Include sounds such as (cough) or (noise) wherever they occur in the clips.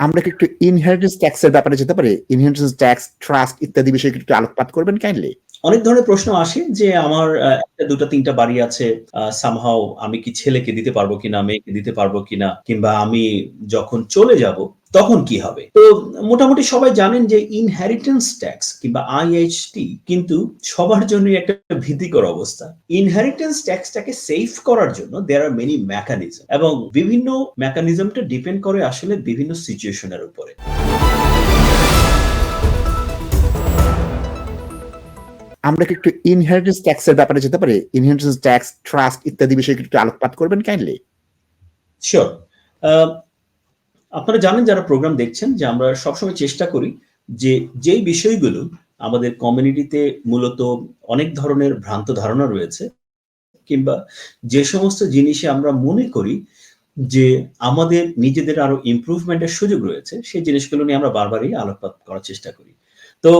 আমরা কি একটু ইনহেরিটেন্স ট্যাক্স এর ব্যাপারে যেতে পারি? ইনহেরিটেন্স ট্যাক্স, ট্রাস্ট ইত্যাদি বিষয়ে একটু আলোকপাত করবেন কাইন্ডলি? অনেক ধরনের প্রশ্ন আসে যে আমার আ ১ টা ২ টা ৩ টা বাড়ি আছে। সামহাও আমি কি ছেলেকে দিতে পারব কিনা, মেয়েকে দিতে পারব কিনা কিংবা আমি যখন চলে যাব তখন কি হবে? তো মোটামুটি সবাই জানেন যে ইনহেরিটেন্স ট্যাক্স কিংবা আইএইচটি কিন্তু সবার জন্যই একটা ভীতিকর অবস্থা। ইনহেরিটেন্স ট্যাক্সটাকে সেফ করার জন্য দেয়ার আর মেনি মেকানিজম এবং বিভিন্ন মেকানিজমটা ডিপেন্ড করে আসলে বিভিন্ন সিচুয়েশনের উপরে। আমরা কি একটু ইনহেরিটেন্স ট্যাক্সের ব্যাপারে যেতে পারি? ইনহেরিটেন্স ট্যাক্স, ট্রাস্ট ইত্যাদি বিষয়ে একটু আলোকপাত করবেন কাইন্ডলি? সিউর। আপনারা জানেন যারা প্রোগ্রাম দেখছেন যে আমরা সবসময় চেষ্টা করি যে যেই বিষয়গুলো আমাদের কমিউনিটিতে মূলত অনেক ধরনের ভ্রান্ত ধারণা রয়েছে কিংবা যে সমস্ত জিনিসে আমরা মনে করি যে আমাদের নিজেদের আরও ইমপ্রুভমেন্ট এর সুযোগ রয়েছে সেই জিনিসগুলো নিয়ে আমরা বারবারই আলোকপাত করার চেষ্টা করি। তো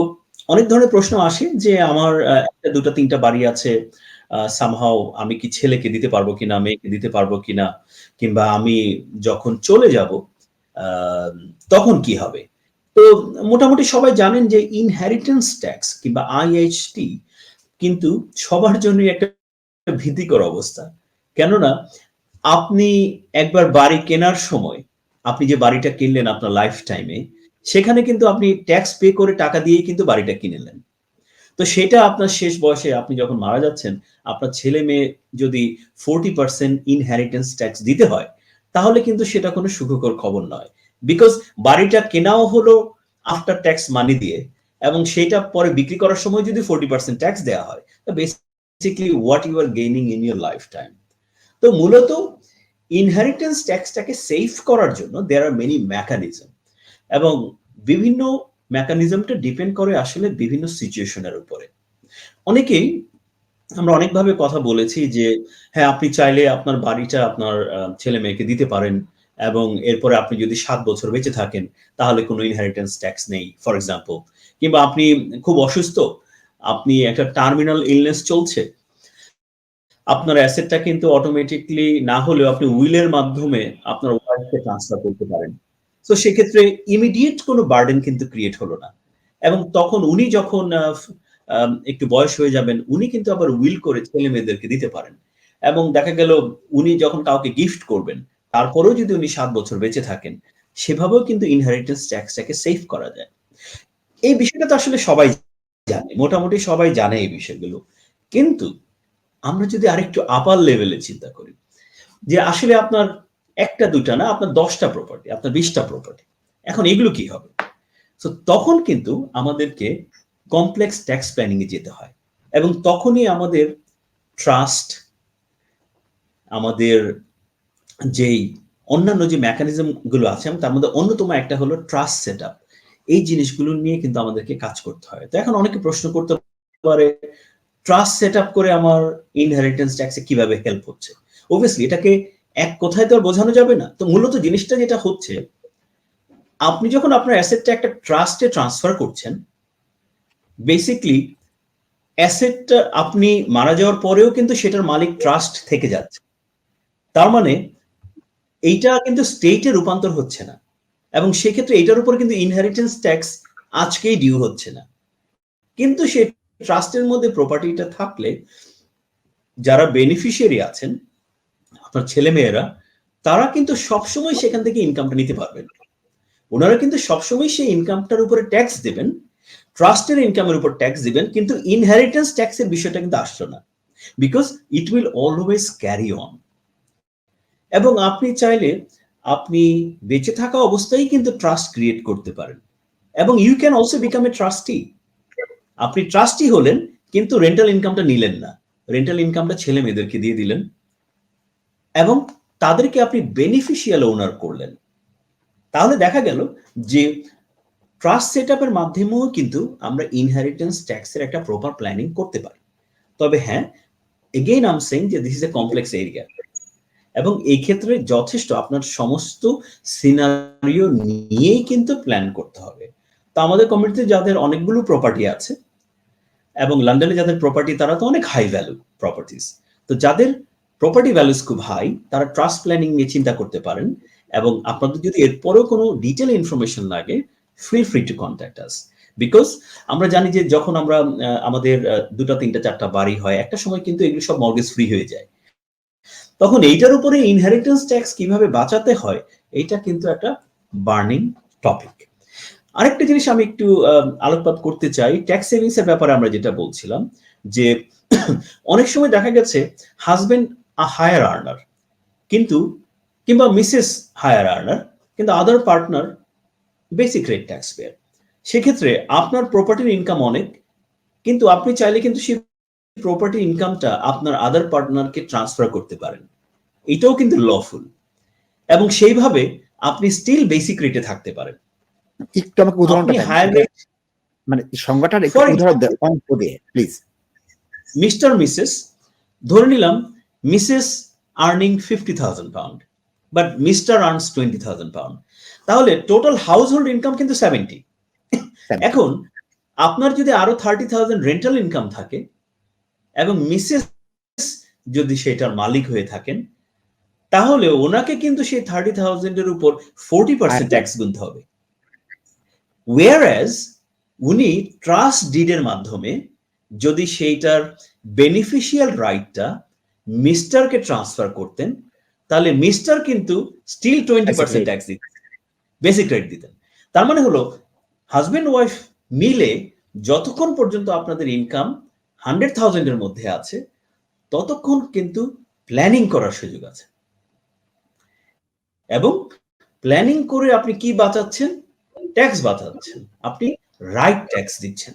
অনেক ধরনের প্রশ্ন আসে যে আমার একটা ১ টা ২ টা ৩ টা বাড়ি আছে। আ সামহাউ আমি কি ছেলেকে দিতে পারব কিনা, মেয়েকে দিতে পারব কিনা কিংবা আমি যখন চলে যাব তখন কি হবে? তো মোটামুটি সবাই জানেন যে ইনহেরিটেন্স ট্যাক্স কিংবা আইএইচটি কিন্তু সবার জন্যই একটা ভীতিকর অবস্থা। কেননা আপনি একবার বাড়ি কেনার সময় আপনি যে বাড়িটা কিনলেন আপনার লাইফ টাইমে সেখানে কিন্তু আপনি ট্যাক্স পে করে টাকা দিয়েই কিন্তু বাড়িটা কিনলেন। তো সেটা আপনার শেষ বয়সে আপনি যখন মারা যাচ্ছেন, আপনার ছেলে-মেয়ে যদি 40% ইনহেরিটেন্স ট্যাক্স দিতে হয়, তাহলে কিন্তু সেটা কোনো সুখকর খবর নয়। বিকজ বাড়িটা কেনাও হলো আফটার ট্যাক্স মানি দিয়ে এবং সেইটা পরে বিক্রি করার সময় যদি 40% ট্যাক্স দেওয়া হয়, basically what you are gaining in your lifetime. তো মূলত ইনহেরিটেন্স ট্যাক্সটাকে সেফ করার জন্য দেয়ার আর মেনি মেকানিজম এবং বিভিন্ন মেকানিজমটা ডিপেন্ড করে আসলে বিভিন্ন সিচুয়েশনের উপরে। অনেকেই আমরা অনেকভাবে কথা বলেছি যে হ্যাঁ, আপনি চাইলে আপনার বাড়িটা আপনার আ ছেলে-মেয়েকে দিতে পারেন এবং এরপরে আপনি যদি সাত বছর বেঁচে থাকেন তাহলে কোনো ইনহেরিটেন্স ট্যাক্স নেই ফর এক্সাম্পল। কিংবা আপনি খুব অসুস্থ, আপনি একটা টার্মিনাল ইলনেস চলছে। আপনার অ্যাসেটটা কিন্তু অটোমেটিক্যালি না হলেও আপনি উইলের মাধ্যমে আপনার ওয়াইফকে ট্রান্সফার করতে পারেন। তো সেক্ষেত্রে ইমিডিয়েট কোনো বার্ডেন কিন্তু ক্রিয়েট হলো না। এবং তখন উনি যখন একটু বয়স হয়ে যাবেন, উনি কিন্তু আবার উইল করে ছেলে-মেয়েদেরকে দিতে পারেন। এবং দেখা গেল উনি যখন কাউকে গিফট করবেন, তারপরেও যদি উনি ৭ বছর বেঁচে থাকেন, সেভাবেও কিন্তু ইনহেরিটেন্স ট্যাক্সটাকে সেফ করা যায়। এই বিষয়টা তো আসলে সবাই জানে। মোটামুটি সবাই জানে এই বিষয়গুলো। কিন্তু আমরা যদি আরেকটু আপার লেভেলে চিন্তা করি, যে আসলে আপনার একটা দুটা না আপনার দশটা প্রপার্টি, আপনার বিশটা প্রপার্টি। এখন এগুলো কি হবে? সো তখন কিন্তু আমাদেরকে কমপ্লেক্স ট্যাক্স প্ল্যানিং এ যেতে হয়। এবং তখনই আমাদের ট্রাস্ট আমাদের যেই অন্যান্য যে মেকানিজমগুলো আছে তার মধ্যে অন্যতম একটা হলো ট্রাস্ট সেট আপ এই জিনিসগুলো নিয়ে কিন্তু আমাদেরকে কাজ করতে হয়। তো এখন অনেকে প্রশ্ন করতে পারে ট্রাস্ট সেট আপ করে আমার ইনহেরিটেন্স ট্যাক্সে কীভাবে হেল্প হচ্ছে? অবভিয়াসলি এটাকে এক কথায় তো আর বোঝানো যাবে না। তো মূলত জিনিসটা যেটা হচ্ছে, আপনি যখন আপনার অ্যাসেটটা একটা ট্রাস্টে ট্রান্সফার করছেন, বেসিক্যালি অ্যাসেটটা আপনি মারা যাওয়ার পরেও কিন্তু সেটার মালিক ট্রাস্ট থেকে যাচ্ছে। তার মানে এইটা কিন্তু স্টেটে রূপান্তর হচ্ছে না। এবং সেক্ষেত্রে এটার উপর কিন্তু ইনহেরিটেন্স ট্যাক্স আজকেই ডিউ হচ্ছে না। কিন্তু সে ট্রাস্টের মধ্যে প্রপার্টিটা থাকলে যারা বেনিফিশিয়ারি আছেন, আপনার ছেলে-মেয়েরা, তারা কিন্তু সবসময় সেখান থেকে ইনকামটা নিতে পারবেন। ওনারা কিন্তু সবসময় সেই ইনকামটার উপরে ট্যাক্স দেবেন। ট্রাস্টের ইনকামের উপর ট্যাক্স দিবেন। কিন্তু ইনহেরিটেন্স ট্যাক্স এর বিষয়টা কিন্তু আসলো না। Because it will always carry on. এবং আপনি চাইলে, আপনি বেঁচে থাকা অবস্থায় কিন্তু ট্রাস্ট ক্রিয়েট করতে পারেন। এবং you can also become a trustee. আপনি ট্রাস্টি হলেন, কিন্তু রেন্টাল ইনকামটা নিলেন না। রেন্টাল ইনকামটা ছেলে-মেয়েদেরকে দিয়ে দিলেন। এবং তাদেরকে আপনি বেনিফিশিয়াল ওনার করলেন। তাহলে দেখা গেল যে ট্রাস্ট সেট আপের মাধ্যমেও কিন্তু আমরা ইনহেরিটেন্স ট্যাক্স এর একটা প্রপার প্ল্যানিং করতে পারি। তবে হ্যাঁ, এগেইন আই এম সেইং যে this is a complex area. এবং এই ক্ষেত্রে যথেষ্ট আপনার সমস্ত সিনারিও নিয়েই কিন্তু প্ল্যান করতে হবে। তো আমাদের কমিউনিটিতে যাদের অনেকগুলো প্রপার্টি আছে এবং লন্ডনে যাদের প্রপার্টি তারা তো অনেক হাই ভ্যালু প্রপার্টিস তো যাদের প্রপার্টি ভ্যালুস খুব হাই, তারা ট্রাস্ট প্ল্যানিং নিয়ে চিন্তা করতে পারেন এবং আপনাদের যদি এরপরেও কোনো ডিটেল ইনফরমেশন লাগে feel free to contact us because আমরা জানি যে যখন আমরা আমাদের দুটা, তিনটা, চারটা বাড়ি হয়, একটা সময় কিন্তু এগুলো সব মর্গেজ ফ্রি হয়ে যায়। তখন এইটার উপরে ইনহেরিটেন্স ট্যাক্স কীভাবে বাঁচাতে হয়, এইটা কিন্তু একটা বার্নিং টপিক আরেকটা জিনিস আমি একটু আলোকপাত করতে চাই ট্যাক্স সেভিংস এর ব্যাপারে আমরা যেটা বলছিলাম, যে (clears throat) অনেক সময় দেখা গেছে হাজবেন্ড হায়ার আর্নার কিন্তু, কিংবা মিসেস হায়ার আর্নার কিন্তু other partner basic rate tax payer সেক্ষেত্রে আপনার প্রপার্টির ইনকাম অনেক কিন্তু আপনি চাইলে কিন্তু সেই প্রপার্টি ইনকামটা আপনার আদার পার্টনারকে ট্রান্সফার করতে পারেন। এটাও কিন্তু লফুল এবং সেইভাবে আপনি স্টিল বেসিক রেটে থাকতে পারেন। একটু আমাকে উদাহরণটা। মানে সংজ্ঞাটার একটু উদাহরণ অঙ্ক দিয়ে প্লিজ মিস্টার মিসেস ধরে নিলাম Mrs earning fifty thousand pound but Mr earns twenty thousand pound তাহলে টোটাল হাউস হোল্ড ইনকাম কিন্তু সেভেন্টি এখন আপনার যদি আরও থার্টি থাউজেন্ড রেন্টাল ইনকাম থাকে এবং মিসেস যদি সেটার মালিক হয়ে থাকেন তাহলে ওনাকে কিন্তু সেই থার্টি থাউজেন্ডের উপর ফোরটি পার্সেন্ট ট্যাক্স গুনতে হবে। ওয়ার উনি ট্রাস্ট ডিডের মাধ্যমে যদি সেইটার বেনিফিশিয়াল রাইটটা মিস্টারকে ট্রান্সফার করতেন তাহলে মিস্টার কিন্তু স্টিল টোয়েন্টি পার্সেন্ট. ট্যাক্স দিতেন। বেসিক রেট দিতেন। তার মানে হলো হাজব্যান্ড ওয়াইফ মিলে যতক্ষণ পর্যন্ত আপনাদের ইনকাম হান্ড্রেড থাউজেন্ডের মধ্যে আছে, ততক্ষণ কিন্তু প্ল্যানিং করার সুযোগ আছে। এবং প্ল্যানিং করে আপনি কি বাঁচাচ্ছেন? ট্যাক্স বাঁচাচ্ছেন। আপনি রাইট ট্যাক্স দিচ্ছেন।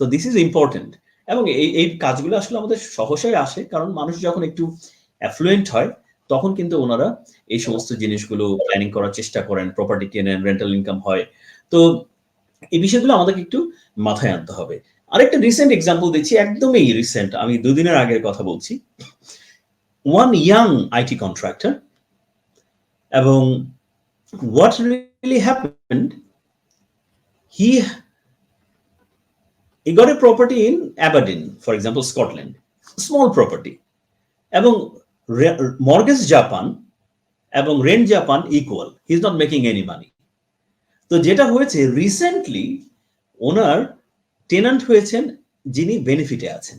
তো দিস ইজ ইম্পর্টেন্ট এবং এই এই কাজগুলো আসলে আমাদের সহসাই আসে, কারণ মানুষ যখন একটু অ্যাফ্লুয়েন্ট হয় তখন কিন্তু ওনারা এই সমস্ত জিনিসগুলো প্ল্যানিং করার চেষ্টা করেন প্রপার্টি কেনেন রেন্টাল ইনকাম হয়। তো এই বিষয়গুলো আমাদেরকে একটু মাথায় আনতে হবে। আরেকটা রিসেন্ট এক্সাম্পল দিচ্ছি একদমই রিসেন্ট আমি দুদিনের আগের কথা বলছি। ওয়ান ইয়াং আইটি কন্ট্রাক্টর এবং what really happened he he got a property in Aberdeen, for example, Scotland, small property. এবং মর্গেজ জাপান এবং rent Japan equal he not making any money তো যেটা হয়েছে রিসেন্টলি ওনার টেনান্ট হয়েছেন যিনি বেনিফিটে আছেন।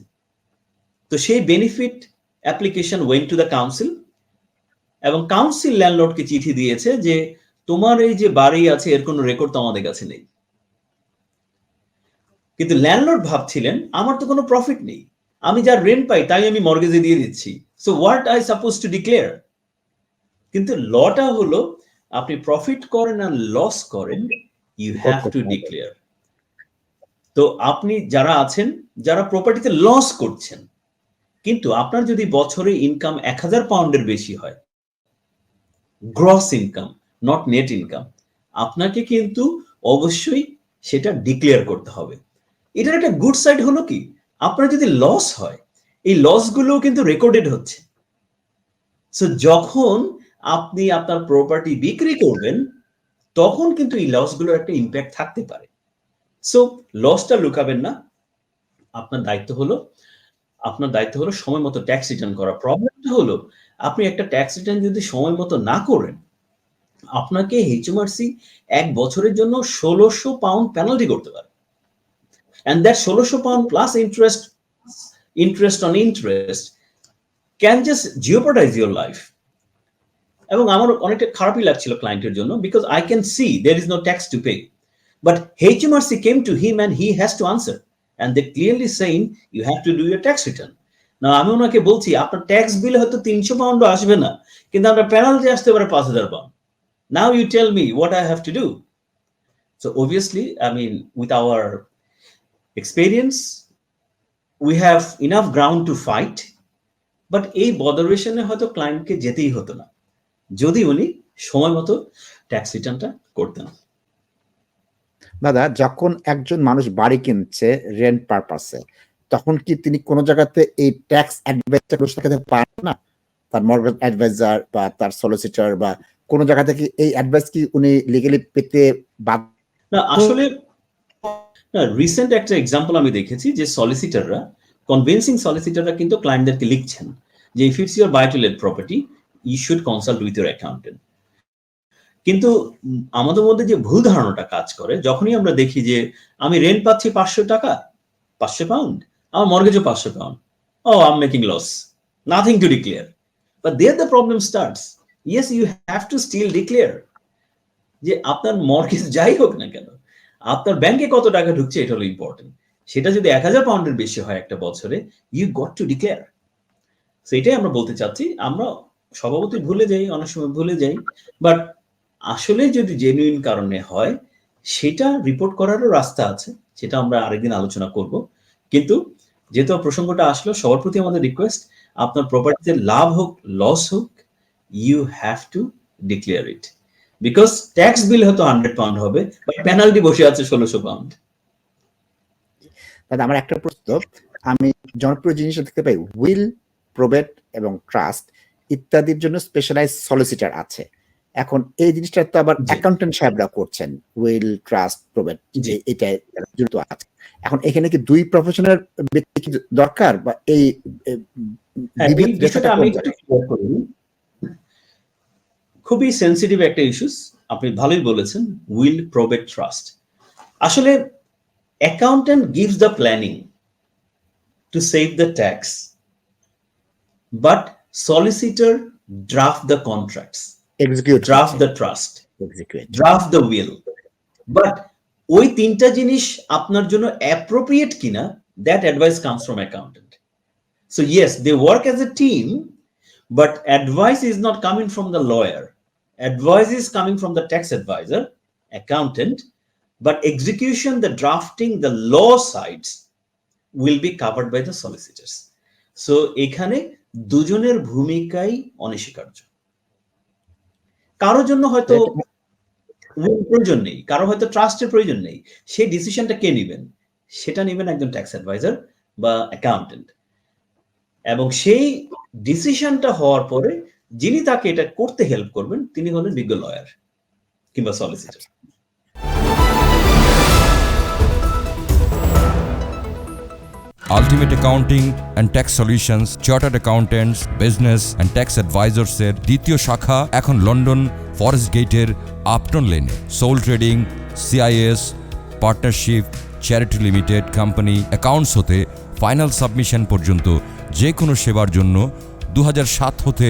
তো সেই benefit application went to the council এবং কাউন্সিল ল্যান্ডলর্ডকে চিঠি দিয়েছে যে, তোমার এই যে বাড়ি আছে, এর কোনো রেকর্ড তো আমাদের কাছে নেই। কিন্তু ল্যান্ডলর্ড ভাবছিলেন, আমার তো কোনো প্রফিট নেই। আমি যা রেন্ট পাই, তাই আমি মর্গেজে দিয়ে দিচ্ছি। So what I suppose to declare কিন্তু লটা হলো আপনি প্রফিট করেন আর লস করেন ইউ হ্যাভ টু ডিক্লেয়ার তো আপনি যারা আছেন যারা প্রপার্টিতে লস করছেন কিন্তু আপনার যদি বছরে ইনকাম এক হাজার পাউন্ডের বেশি হয় gross income not net income আপনাকে কিন্তু অবশ্যই সেটা ডিক্লেয়ার করতে হবে। এটার একটা গুড সাইড হলো কি? আপনার যদি লস হয় এই লসগুলো কিন্তু রেকর্ডেড হচ্ছে। সো যখন আপনি আপনার প্রপার্টি বিক্রি করবেন, তখন কিন্তু এই লসগুলোর একটা ইম্প্যাক্ট থাকতে পারে। সো লসটা লুকাবেন না। আপনার দায়িত্ব হলো, আপনার দায়িত্ব হলো সময় মতো ট্যাক্স রিটার্ন করা। প্রবলেমটা হলো, আপনি একটা ট্যাক্স রিটার্ন যদি সময় মতো না করেন, আপনাকে এইচএমআরসি এক বছরের জন্য ষোলোশো পাউন্ড পেনাল্টি করতে পারে। And that 1600 pound plus interest interest on interest can just jeopardize your life. এবং আমার অনেকটা খারাপই লাগছিল ক্লায়েন্টের জন্য because I can see there is no tax to pay but HMRC came to him and he has to answer and they clearly saying you have to do your tax return না আমি ওনাকে বলছি, আপনার tax bill হয়তো তিনশো pound আসবে না, কিন্তু আপনার পেনাল্টি আসতে পারে পাঁচ হাজার pound. Now you tell me what I have to do so obviously I mean with our experience we have enough ground to fight but এই বদরেশনে হয়তো ক্লায়েন্টকে যেতেই হতো না যদি উনি সময় মতো ট্যাক্স রিটার্নটা করতেন। দাদা যখন একজন মানুষ বাড়ি কিনছে রেন্ট পারপাসে তখন কি তিনি কোনো জায়গাতে এই ট্যাক্স অ্যাডভাইজার দেখাতে পারেন না? তার মর্গেজ অ্যাডভাইজার বা তার সলিসিটার বা কোনো জায়গা থেকে এই অ্যাডভাইস কি উনি লিগালি পেতে না আসলে রিসেন্ট একটা এক্সাম্পল আমি দেখেছি যে সলিসিটাররা কনভিনসিং সলিসিটাররা কিন্তু ক্লায়েন্টদেরকে লিখছেন যে if it's your buy to let property you should consult with your accountant কিন্তু আমাদের মধ্যে যে ভুল ধারণাটা কাজ করে, যখনই আমরা দেখি যে, আমি রেন্ট পাচ্ছি পাঁচশো টাকা, পাঁচশো পাউন্ড আমার মর্গেজও পাঁচশো pound oh I'm making loss nothing to declare but there the problem starts yes you have to still declare যে, আপনার মর্গেজ যাই হোক না কেন আপনার ব্যাংকে কত টাকা ঢুকছে এটা হলো ইম্পর্টেন্ট সেটা যদি এক হাজার পাউন্ডের বেশি হয় একটা বছরে ইউ গট টু ডিক্লেয়ার সেটাই আমরা বলতে চাচ্ছি। আমরা স্বভাবতই ভুলে যাই, অনেক সময় ভুলে যাই। বাট আসলে যদি জেনুইন কারণে হয়, সেটা রিপোর্ট করারও রাস্তা আছে, সেটা আমরা আরেকদিন আলোচনা করব। কিন্তু যেহেতু প্রসঙ্গটা আসলো, সবার প্রতি আমাদের রিকোয়েস্ট আপনার প্রপার্টিতে লাভ হোক লস হোক you have to declare it because tax bill হয়তো হান্ড্রেড পাউন্ড হবে বাট পেনাল্টি বসে আছে ষোলোশো পাউন্ড দাদা আমার একটা প্রশ্ন। আমি জনপ্রিয় জিনিস দেখতে পাই উইল প্রবেট এবং ট্রাস্ট ইত্যাদির জন্য স্পেশালাইজ সলিসিটার আছে। এখন এই জিনিসটা তো আবার অ্যাকাউন্টেন্ট সাহেবরা করছেন উইল ট্রাস্ট প্রবেট যে এটা জড়িত আছে। এখন এখানে কি দুই প্রফেশনের ব্যক্তি কি দরকার? বা এই হ্যাঁ, বিষয়টা আমি কোন একটু জায়গায়? clear করে নিই। খুবই সেন্সিটিভ একটা ইস্যুস আপনি ভালোই বলেছেন উইল প্রবেট ট্রাস্ট আসলে accountant gives the planning to save the tax but solicitor draft the contracts execute draft the trust execute draft the will but ওই তিনটা জিনিস আপনার জন্য অ্যাপ্রোপ্রিয়েট কিনা that advice comes from accountant so yes they work as a team but advice is not coming from the lawyer advice is coming from the tax advisor accountant but execution the drafting the law sides will be covered by the solicitors so এখানে দুজনের ভূমিকাই অনস্বীকার্য কারোর জন্য হয়তো প্রয়োজন নেই কারও হয়তো ট্রাস্টের প্রয়োজন নেই সেই ডিসিশনটা কে নেবেন সেটা নেবেন একজন ট্যাক্স অ্যাডভাইজার বা অ্যাকাউন্টেন্ট এবং সেই ডিসিশনটা হওয়ার পরে যিনি তাকে এটা করতে হেল্প করবেন, তিনি হলেন বিজ্ঞ লয়ার কিংবা solicitor ultimate accounting and tax solutions chartered accountants business and tax অ্যাডভাইজার্সের দ্বিতীয় শাখা এখন লন্ডন ফরেস্ট গেটের আপটন লেনে sole trading CIS partnership charity limited company accounts হতে ফাইনাল সাবমিশন পর্যন্ত যে কোনো সেবার জন্য দু হতে